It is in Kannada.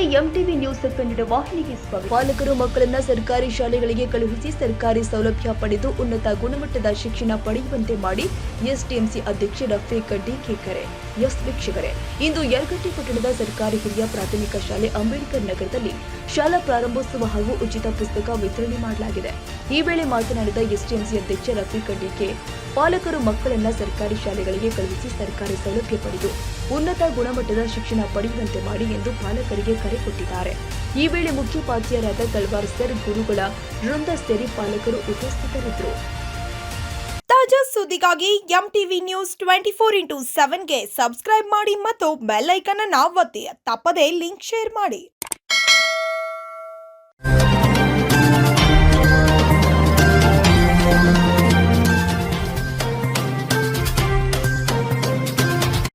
ಕನ್ನಡ ವಾಹಿನಿಗೆ ಸ್ವಾಗತ. ಪಾಲಕರು ಮಕ್ಕಳನ್ನ ಸರ್ಕಾರಿ ಶಾಲೆಗಳಿಗೆ ಕಳುಹಿಸಿ ಸರ್ಕಾರಿ ಸೌಲಭ್ಯ ಪಡೆದು ಉನ್ನತ ಗುಣಮಟ್ಟದ ಶಿಕ್ಷಣ ಪಡೆಯುವಂತೆ ಮಾಡಿ ಎಸ್ಟಿಎಂಸಿ ಅಧ್ಯಕ್ಷ ರಫೀಕ್ ಡಿ ಕೇಕರೆ. ಎಸ್ ವೀಕ್ಷಕರೇ, ಇಂದು ಯಲಗಟ್ಟಿ ಪಟ್ಟಣದ ಸರ್ಕಾರಿ ಹಿರಿಯ ಪ್ರಾಥಮಿಕ ಶಾಲೆ ಅಂಬೇಡ್ಕರ್ ನಗರದಲ್ಲಿ ಶಾಲಾ ಪ್ರಾರಂಭೋತ್ಸವ ಹಾಗೂ ಉಚಿತ ಪುಸ್ತಕ ವಿತರಣೆ ಮಾಡಲಾಗಿದೆ. ಈ ವೇಳೆ ಮಾತನಾಡಿದ ಎಸ್ಟಿಎಂಸಿ ಅಧ್ಯಕ್ಷ ರಫೀಕ್ ಡಿಕೆ ಪಾಲಕರು ಮಕ್ಕಳನ್ನ ಸರ್ಕಾರಿ ಶಾಲೆಗಳಿಗೆ ಕಳುಹಿಸಿ ಸರ್ಕಾರಿ ಸೌಲಭ್ಯ ಪಡೆದು ಉನ್ನತ ಗುಣಮಟ್ಟದ ಶಿಕ್ಷಣ ಪಡೆಯುವಂತೆ ಮಾಡಿ ಎಂದು ಪಾಲಕರಿಗೆ ಕರೆ ಕೊಟ್ಟಿದ್ದಾರೆ ಈ ವೇಳೆ ಮುಖ್ಯೋಪಾಧ್ಯಾಯರಾದ ತಲ್ವಾರ್ ಸರ್, ಗುರುಗಳ ವೃಂದ ಸೇರಿ ಪಾಲಕರು ಉಪಸ್ಥಿತರಿದ್ದರು. ತಾಜಾ ಸುದ್ದಿಗಾಗಿ M TV news twenty four into ಸೆವೆನ್ಗೆ subscribe ಮಾಡಿ ಮತ್ತು ಬೆಲ್ ಐಕನ್ ಅನ್ನು ಒತ್ತಿ. ತಪ್ಪದೇ ಲಿಂಕ್ ಶೇರ್ ಮಾಡಿ.